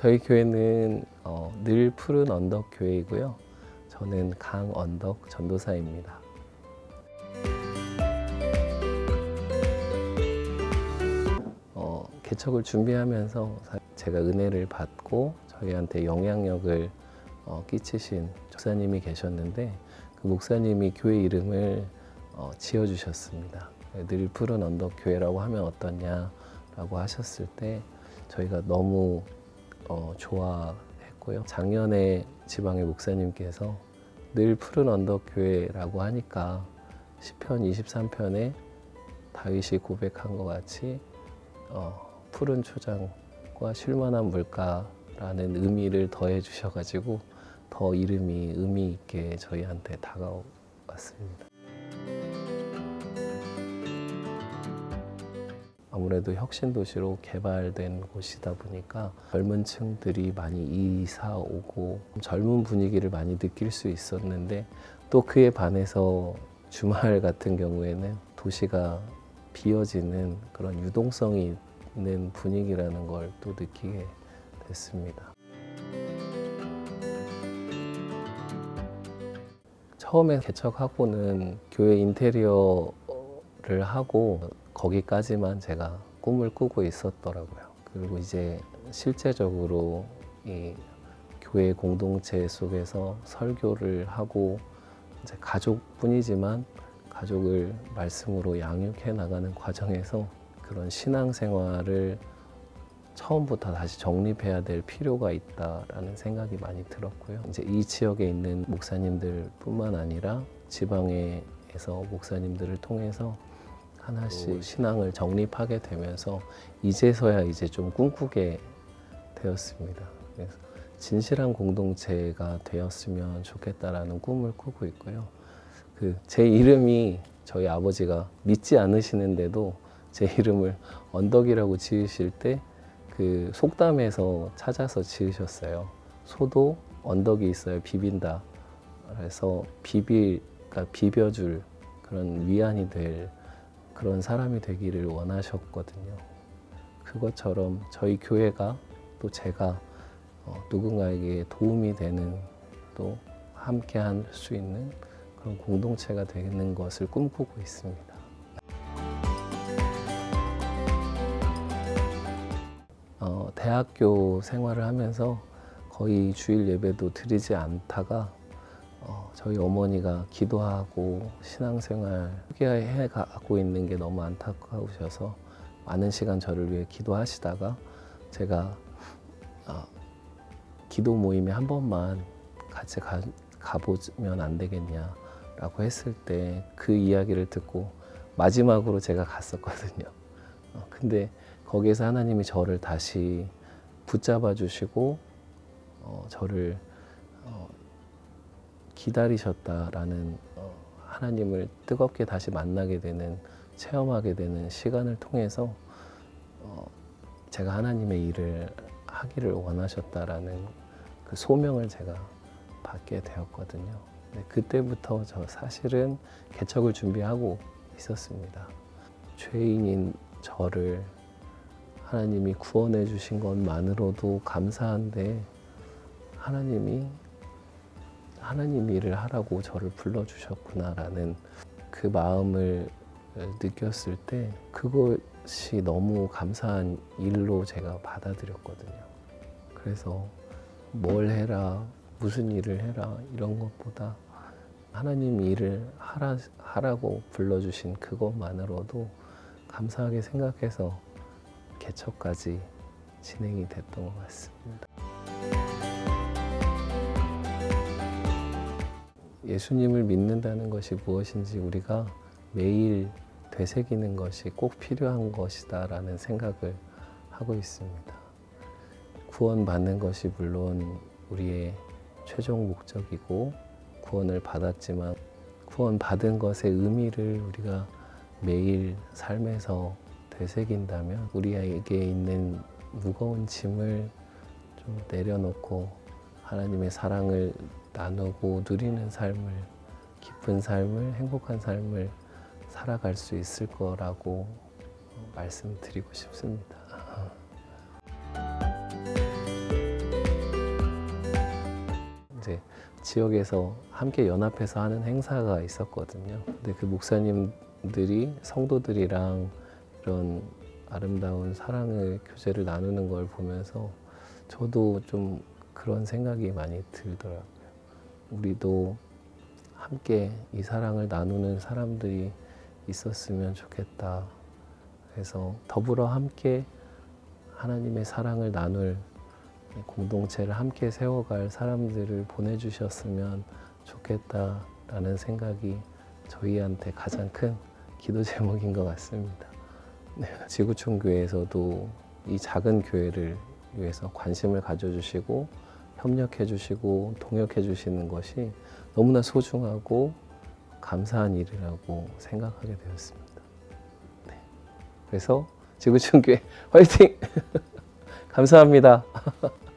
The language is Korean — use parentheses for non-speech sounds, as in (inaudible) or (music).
저희 교회는 어, 늘 푸른 언덕 교회이고요. 저는 강 언덕 전도사입니다. 어, 개척을 준비하면서 사- 제가 은혜를 받고 저희한테 영향력을 어, 끼치신 목사님이 계셨는데 그 목사님이 교회 이름을 어, 지어주셨습니다. 늘 푸른 언덕 교회라고 하면 어떠냐라고 하셨을 때 저희가 너무 어, 좋아했고요. 작년에 지방의 목사님께서 늘 푸른 언덕 교회라고 하니까 시편 23편에 다윗이 고백한 것 같이 어, 푸른 초장과 쉴만한 물가라는 의미를 더해 주셔가지고 더 이름이 의미 있게 저희한테 다가왔습니다. 아무래도 혁신 도시로 개발된 곳이다 보니까 젊은 층들이 많이 이사 오고 젊은 분위기를 많이 느낄 수 있었는데 또 그에 반해서 주말 같은 경우에는 도시가 비어지는 그런 유동성이 있는 분위기라는 걸 또 느끼게 됐습니다. 처음에 개척하고는 교회 인테리어를 하고 거기까지만 제가 꿈을 꾸고 있었더라고요. 그리고 이제 실제적으로 이 교회 공동체 속에서 설교를 하고 이제 가족뿐이지만 가족을 말씀으로 양육해 나가는 과정에서 그런 신앙생활을 처음부터 다시 정립해야 될 필요가 있다라는 생각이 많이 들었고요. 이제 이 지역에 있는 목사님들뿐만 아니라 지방에서 목사님들을 통해서 하나씩 신앙을 정립하게 되면서 이제서야 이제 좀 꿈꾸게 되었습니다. 그래서 진실한 공동체가 되었으면 좋겠다라는 꿈을 꾸고 있고요. 그 제 이름이 저희 아버지가 믿지 않으시는데도 제 이름을 언덕이라고 지으실 때 그 속담에서 찾아서 지으셨어요. 소도 언덕이 있어야 비빈다. 그래서 비빌, 그러니까 비벼줄 그런 위안이 될 그런 사람이 되기를 원하셨거든요. 그것처럼 저희 교회가 또 제가 어, 누군가에게 도움이 되는 또 함께 할 수 있는 그런 공동체가 되는 것을 꿈꾸고 있습니다. 어, 대학교 생활을 하면서 거의 주일 예배도 드리지 않다가 어, 저희 어머니가 기도하고 신앙생활 포기해 가고 있는 게 너무 안타까우셔서 많은 시간 저를 위해 기도하시다가 제가 어, 기도 모임에 한 번만 같이 가, 가보면 안 되겠냐라고 했을 때 그 이야기를 듣고 마지막으로 제가 갔었거든요. 어, 근데 거기에서 하나님이 저를 다시 붙잡아 주시고 어, 저를 어, 기다리셨다라는 어, 하나님을 뜨겁게 다시 만나게 되는 체험하게 되는 시간을 통해서 어, 제가 하나님의 일을 하기를 원하셨다라는 그 소명을 제가 받게 되었거든요. 네, 그때부터 저 사실은 개척을 준비하고 있었습니다. 죄인인 저를 하나님이 구원해 주신 것만으로도 감사한데 하나님이 하나님 일을 하라고 저를 불러 주셨구나라는 그 마음을 느꼈을 때 그것이 너무 감사한 일로 제가 받아들였거든요. 그래서 뭘 해라, 무슨 일을 해라 이런 것보다 하나님 일을 하라, 하라고 불러주신 그것만으로도 감사하게 생각해서 개척까지 진행이 됐던 것 같습니다. 예수님을 믿는다는 것이 무엇인지 우리가 매일 되새기는 것이 꼭 필요한 것이다라는 생각을 하고 있습니다. 구원받는 것이 물론 우리의 최종 목적이고 구원을 받았지만 구원받은 것의 의미를 우리가 매일 삶에서 되새긴다면 우리에게 있는 무거운 짐을 좀 내려놓고 하나님의 사랑을 나누고 누리는 삶을 기쁜 삶을 행복한 삶을 살아갈 수 있을 거라고 말씀드리고 싶습니다. 이제 지역에서 함께 연합해서 하는 행사가 있었거든요. 근데 그 목사님들이 성도들이랑 이런 아름다운 사랑의 교제를 나누는 걸 보면서 저도 좀 그런 생각이 많이 들더라고요. 우리도 함께 이 사랑을 나누는 사람들이 있었으면 좋겠다. 그래서 더불어 함께 하나님의 사랑을 나눌 공동체를 함께 세워갈 사람들을 보내주셨으면 좋겠다라는 생각이 저희한테 가장 큰 기도 제목인 것 같습니다. 네, 지구촌 교회에서도 이 작은 교회를 위해서 관심을 가져주시고 협력해 주시고 동역해 주시는 것이 너무나 소중하고 감사한 일이라고 생각하게 되었습니다. 네, 그래서 지구촌 교회 (laughs) 화이팅! (laughs) 감사합니다. (laughs)